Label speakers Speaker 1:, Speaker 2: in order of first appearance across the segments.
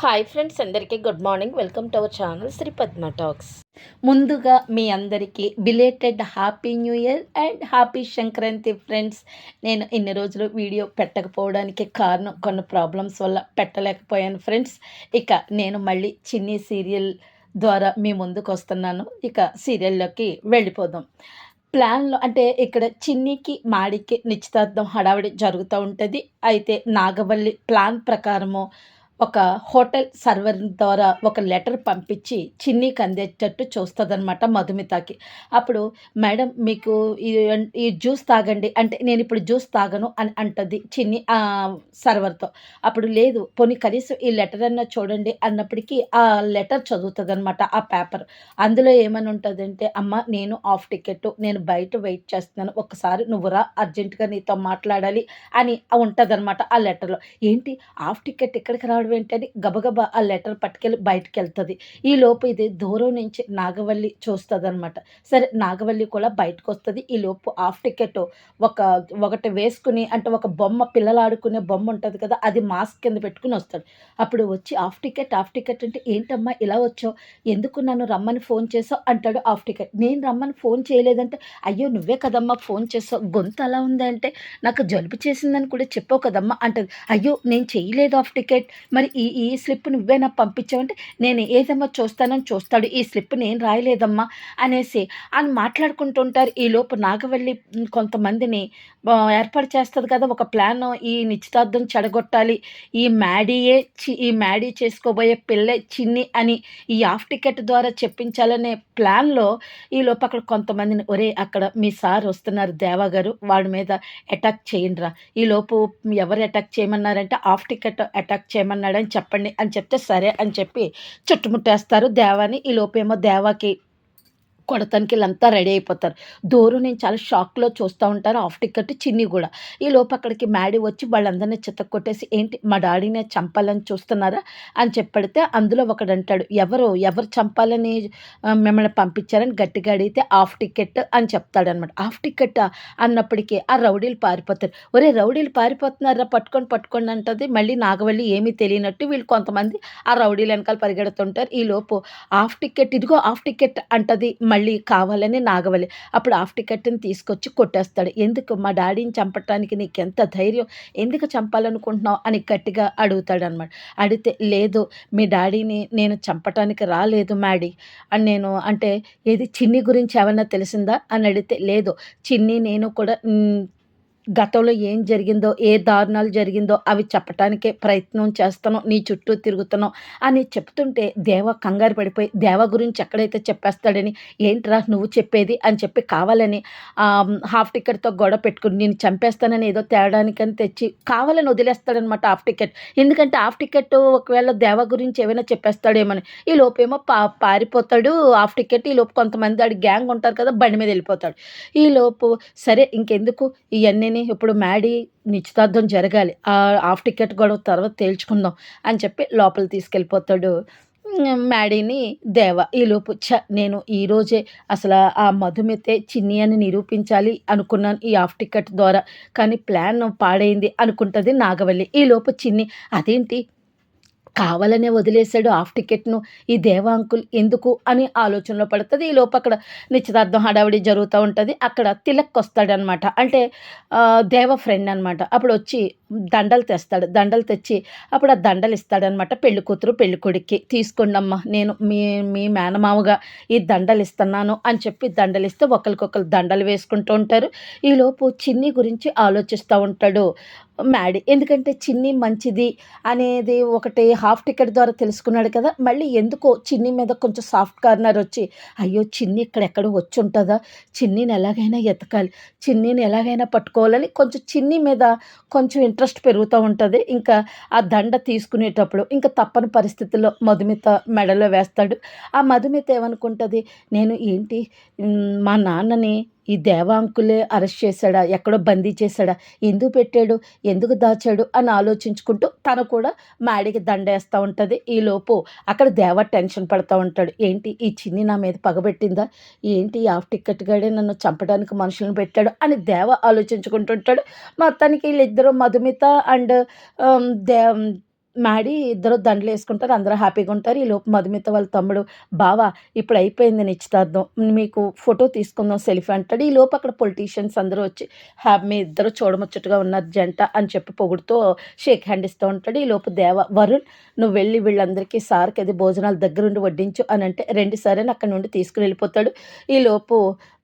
Speaker 1: Hi friends అందరికీ good morning. Welcome to our channel Shri Padma talks. ముందుగా మీ అందరికీ belated happy new year and happy Sankranti friends నేను ఇన్ని రోజులు వీడియో పెట్టకపోవడానికి కారణం కొన్ని ప్రాబ్లమ్స్ వల్ల పెట్టలేకపోయాను ఫ్రెండ్స్ ఇక నేను మళ్ళీ చిన్ని సీరియల్ ద్వారా మీ ముందుకు వస్తున్నాను. ఇక సీరియల్లోకి వెళ్ళిపోదాం. ప్లాన్లో అంటే ఇక్కడ చిన్నికి మాడికి నిశ్చితార్థం హడావిడి జరుగుతూ ఉంటుంది. అయితే నాగవల్లి ప్లాన్ ప్రకారము ఒక హోటల్ సర్వర్ ద్వారా ఒక లెటర్ పంపించి చిన్నీకి అందేటట్టు చూస్తుందన్నమాట మధుమితకి. అప్పుడు మేడం మీకు ఈ ఈ జ్యూస్ తాగండి. అంటే నేను ఇప్పుడు జ్యూస్ తాగను అని అంటుంది చిన్ని సర్వర్తో. అప్పుడు లేదు పోనీ కనీసం ఈ లెటర్ అన్న చూడండి అన్నప్పటికీ ఆ లెటర్ చదువుతుంది అనమాట ఆ పేపర్. అందులో ఏమని ఉంటుందంటే అమ్మ నేను ఆఫ్ టికెట్ నేను బయట వెయిట్ చేస్తున్నాను. ఒకసారి నువ్వు రా అర్జెంటుగా నీతో మాట్లాడాలి అని ఉంటుందన్నమాట ఆ లెటర్లో. ఏంటి? ఆఫ్ టికెట్ ఇక్కడికి రావడం? ఏంటని గబగబా ఆ లెటర్ పట్టుకెళ్ళి బయటకు వెళ్తుంది ఈ లోపు ఇది దూరం నుంచి నాగవల్లి చూస్తుంది అనమాట సరే నాగవల్లి కూడా బయటకు వస్తుంది ఈ లోపు ఆఫ్ టికెట్ ఒక ఒకటి వేసుకుని అంటే ఒక బొమ్మ పిల్లలు ఆడుకునే బొమ్మ ఉంటుంది కదా అది మాస్క్ కింద పెట్టుకుని వస్తాడు. అప్పుడు వచ్చి ఆఫ్ టికెట్ ఆఫ్ టికెట్ అంటే ఏంటమ్మా ఇలా వచ్చావు? ఎందుకు నన్ను రమ్మని ఫోన్ చేసావు? అంటాడు ఆఫ్ టికెట్. నేను రమ్మని ఫోన్ చేయలేదంటే అయ్యో నువ్వే కదమ్మా ఫోన్ చేసావు? గొంతు అలా ఉందంటే నాకు జలుబు చేసిందని కూడా చెప్పావు కదమ్మా అంటది. అయ్యో నేను చేయలేదు ఆఫ్ టికెట్. మరి ఈ ఈ స్లిప్ నువ్వే నాకు పంపించావంటే నేను ఏదమ్మా చూస్తానని చూస్తాడు. ఈ స్లిప్ నేను రాయలేదమ్మా అనేసి అని మాట్లాడుకుంటుంటారు ఈ లోపు నాగవల్లి కొంతమందిని ఏర్పాటు చేస్తుంది కదా ఒక ప్లాన్ ఈ నిశ్చితార్థం చెడగొట్టాలి. ఈ మ్యాడీయే చి ఈ మ్యాడీ చేసుకోబోయే పిల్లే చిన్ని అని ఈ ఆఫ్ టికెట్ ద్వారా చెప్పించాలనే ప్లాన్లో ఈ లోపు అక్కడ కొంతమందిని ఒరే అక్కడ మీ సార్ వస్తున్నారు దేవా గారు వాడి మీద అటాక్ చేయండిరా. ఈ లోపు ఎవరు అటాక్ చేయమన్నారంటే ఆఫ్ టికెట్ అటాక్ చేయమన్నారు అని చెప్పండి అని చెప్తే సరే అని చెప్పి చుట్టుముట్టేస్తారు దేవాని ఈ లోపేమో దేవాకి కొడతానికి వీళ్ళంతా రెడీ అయిపోతారు. దూరం నేను చాలా షాక్లో చూస్తూ ఉంటాను. ఆఫ్ టికెట్ చిన్ని కూడా. ఈ లోపు అక్కడికి మ్యాడీ వచ్చి వాళ్ళందరినీ చెత్త కొట్టేసి ఏంటి మా డాడీనే చంపాలని చూస్తున్నారా? అని చెప్పడితే అందులో ఒకడు అంటాడు ఎవరు? ఎవరు చంపాలని మిమ్మల్ని పంపించారని గట్టిగా అడిగితే ఆఫ్ టికెట్ అని చెప్తాడనమాట. Half ticket? అన్నప్పటికీ ఆ రౌడీలు పారిపోతారు. ఒరే రౌడీలు పారిపోతున్నారా? పట్టుకొని పట్టుకొని అంటది. మళ్ళీ నాగవల్లి ఏమీ తెలియనట్టు వీళ్ళు కొంతమంది ఆ రౌడీలు వెనకాల పరిగెడుతుంటారు. ఈ లోపు ఆఫ్ టికెట్ ఇదిగో ఆఫ్ టికెట్ అంటది మళ్ళీ మళ్ళీ కావాలని నాగవల్లి అప్పుడు హాఫ్ టికెట్ని తీసుకొచ్చి కొట్టేస్తాడు. ఎందుకు మా డాడీని చంపటానికి నీకు ఎంత ధైర్యం? ఎందుకు చంపాలనుకుంటున్నావు? అని గట్టిగా అడుగుతాడు అనమాట అడిగితే లేదు మీ డాడీని నేను చంపటానికి రాలేదు మ్యాడీ. అని నేను అంటే ఏది చిన్ని గురించి ఏమన్నా తెలిసిందా? అని అడిగితే లేదు చిన్ని నేను కూడా గతంలో ఏం జరిగిందో ఏ దారుణాలు జరిగిందో అవి చెప్పటానికే ప్రయత్నం చేస్తాను నీ చుట్టూ తిరుగుతున్నావు అని చెప్తుంటే దేవ కంగారు పడిపోయి దేవ గురించి ఎక్కడైతే చెప్పేస్తాడని ఏంట్రా నువ్వు చెప్పేది? అని చెప్పి కావాలని హాఫ్ టికెట్తో గొడవ పెట్టుకుని నేను చంపేస్తానని ఏదో తేడానికని తెచ్చి కావాలని వదిలేస్తాడనమాట హాఫ్ టికెట్. ఎందుకంటే హాఫ్ టికెట్ ఒకవేళ దేవ గురించి ఏమైనా చెప్పేస్తాడేమని ఈ లోపేమో పా పారిపోతాడు హాఫ్ టికెట్ ఈ లోపు కొంతమంది ఆడి గ్యాంగ్ ఉంటారు కదా బండి మీద వెళ్ళిపోతాడు. ఈ లోపు సరే ఇంకెందుకు? ఇవన్నీ కానీ ఇప్పుడు మ్యాడీ నిశ్చితార్థం జరగాలి. ఆ హాఫ్ టికెట్ గొడవ తర్వాత తేల్చుకుందాం అని చెప్పి లోపల తీసుకెళ్ళిపోతాడు మ్యాడీని దేవ. ఈలోపు చ నేను ఈరోజే అసలు ఆ మధుమితే చిన్ని అని నిరూపించాలి అనుకున్నాను ఈ హాఫ్ టికెట్ ద్వారా. కానీ ప్లాన్ పాడైంది అనుకుంటుంది నాగవల్లి. ఈలోపు చిన్ని అదేంటి? కావాలనే వదిలేశాడు. హాఫ్ టికెట్ను ఈ దేవా అంకుల్ ఎందుకు అని ఆలోచనలో పడుతుంది. ఈ లోపు అక్కడ నిశ్చితార్థం హడావిడి జరుగుతూ ఉంటుంది. అక్కడ తిలక్ వస్తాడనమాట అంటే దేవ ఫ్రెండ్ అనమాట అప్పుడు వచ్చి దండలు తెస్తాడు. దండలు తెచ్చి అప్పుడు ఆ దండలు ఇస్తాడనమాట పెళ్ళి కూతురు పెళ్ళి కొడుక్కి. తీసుకోండమ్మా నేను మీ మీ మేనమామగా ఈ దండలు ఇస్తున్నాను అని చెప్పి దండలు ఇస్తే ఒకరికొకరు దండలు వేసుకుంటూ ఉంటారు. ఈలోపు చిన్ని గురించి ఆలోచిస్తూ ఉంటాడు. మ్యాడీ ఎందుకంటే చిన్ని మంచిది అనేది ఒకటి హాఫ్ టికెట్ ద్వారా తెలుసుకున్నాడు కదా. మళ్ళీ ఎందుకో చిన్ని మీద కొంచెం సాఫ్ట్ కార్నర్ వచ్చి అయ్యో చిన్ని ఇక్కడెక్కడ వచ్చి ఉంటుందా చిన్నిని ఎలాగైనా ఎతకాలి. చిన్నిని ఎలాగైనా పట్టుకోవాలని కొంచెం చిన్ని మీద కొంచెం ఇంట్రెస్ట్ పెరుగుతూ ఉంటుంది. ఇంకా ఆ దండ తీసుకునేటప్పుడు ఇంకా తప్పని పరిస్థితుల్లో మధుమిత మెడలో వేస్తాడు. ఆ మధుమిత ఏమనుకుంటుంది? నేను ఏంటి? మా నాన్నని ఈ దేవాంకులే అరెస్ట్ చేశాడా? ఎక్కడో బందీ చేశాడా? ఎందుకు పెట్టాడు? ఎందుకు దాచాడు? అని ఆలోచించుకుంటూ తను కూడా మాడికి దండేస్తూ ఉంటుంది. ఈలోపు అక్కడ దేవ టెన్షన్ పడుతూ ఉంటాడు. ఏంటి? ఈ చిన్ని నా మీద పగబెట్టిందా ఏంటి? హాఫ్ టికెట్ గాడే నన్ను చంపడానికి మనుషులను పెట్టాడు? అని దేవ ఆలోచించుకుంటుంటాడు. మొత్తానికి వీళ్ళిద్దరూ మధుమిత అండ్ దే మాడి ఇద్దరు దండలు వేసుకుంటారు అందరూ హ్యాపీగా ఉంటారు. ఈ లోపు మధుమిత వాళ్ళ తమ్ముడు బావా ఇప్పుడు అయిపోయింది నిశ్చితార్థం మీకు ఫోటో తీసుకుందాం సెల్ఫీ అంటాడు. ఈ లోపు అక్కడ పొలిటీషియన్స్ అందరూ వచ్చి హ్యాపీ మీ ఇద్దరు చూడముచ్చటగా ఉన్నారు జంట అని చెప్పి పొగుడుతూ షేక్ హ్యాండ్ ఇస్తూ ఉంటాడు. ఈ లోపు దేవ వరుణ్ నువ్వు వెళ్ళి వీళ్ళందరికీ సార్కి అది భోజనాలు దగ్గరుండి వడ్డించు అని అంటే రెండు సరే అక్కడ నుండి తీసుకుని వెళ్ళిపోతాడు. ఈ లోపు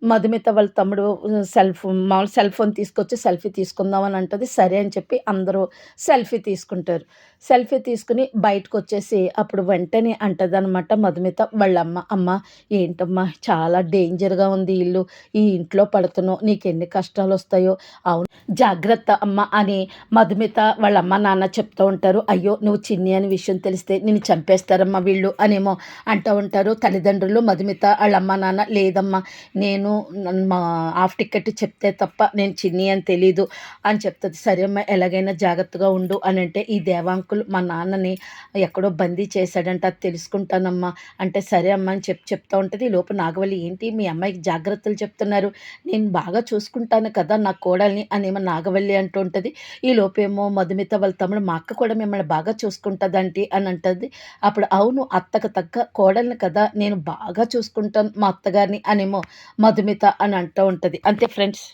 Speaker 1: మధుమిత వాళ్ళ తమ్ముడు సెల్ ఫోన్ మామూలు సెల్ ఫోన్ తీసుకొచ్చి సెల్ఫీ తీసుకుందాం అని అంటుంది. సరే అని చెప్పి అందరూ సెల్ఫీ తీసుకుంటారు. సెల్ఫీ తీసుకుని బయటకు వచ్చేసి అప్పుడు వెంటనే అంటది అనమాట మధుమిత వాళ్ళ అమ్మ అమ్మ ఏంటమ్మా చాలా డేంజర్గా ఉంది ఇల్లు. ఈ ఇంట్లో పడుతున్నావు. నీకు ఎన్ని కష్టాలు వస్తాయో అవును. జాగ్రత్త అమ్మ అని మధుమిత వాళ్ళ అమ్మ నాన్న చెప్తూ ఉంటారు. అయ్యో నువ్వు చిన్ని అని విషయం తెలిస్తే నేను చంపేస్తారమ్మా వీళ్ళు అనేమో అంటూ ఉంటారు. తల్లిదండ్రులు మధుమిత వాళ్ళ అమ్మ నాన్న లేదమ్మా నేను మా హాఫ్ టికెట్ చెప్తే తప్ప నేను చిన్ని అని తెలీదు అని చెప్తుంది. సరే అమ్మ ఎలాగైనా జాగ్రత్తగా ఉండు అని అంటే ఈ దేవాంకులు మా నాన్నని ఎక్కడో బందీ చేశాడంట అది తెలుసుకుంటానమ్మా అంటే సరే అమ్మ అని చెప్పి చెప్తా ఉంటుంది. ఈ లోపు నాగవల్లి ఏంటి మీ అమ్మాయికి జాగ్రత్తలు చెప్తున్నారు? నేను బాగా చూసుకుంటాను కదా నా కోడల్ని అనేమో నాగవల్లి అంటూ ఉంటుంది. ఈ లోపేమో మధుమిత వాళ్ళ తమ్ముడు మా అక్క కూడా మిమ్మల్ని బాగా చూసుకుంటుందంటి అని అంటుంది. అప్పుడు అవును అత్తకు తగ్గ కోడల్ని కదా నేను బాగా చూసుకుంటాను మా అత్తగారిని అనేమో మధుమిత అని అంటూ ఉంటుంది. అంతే ఫ్రెండ్స్.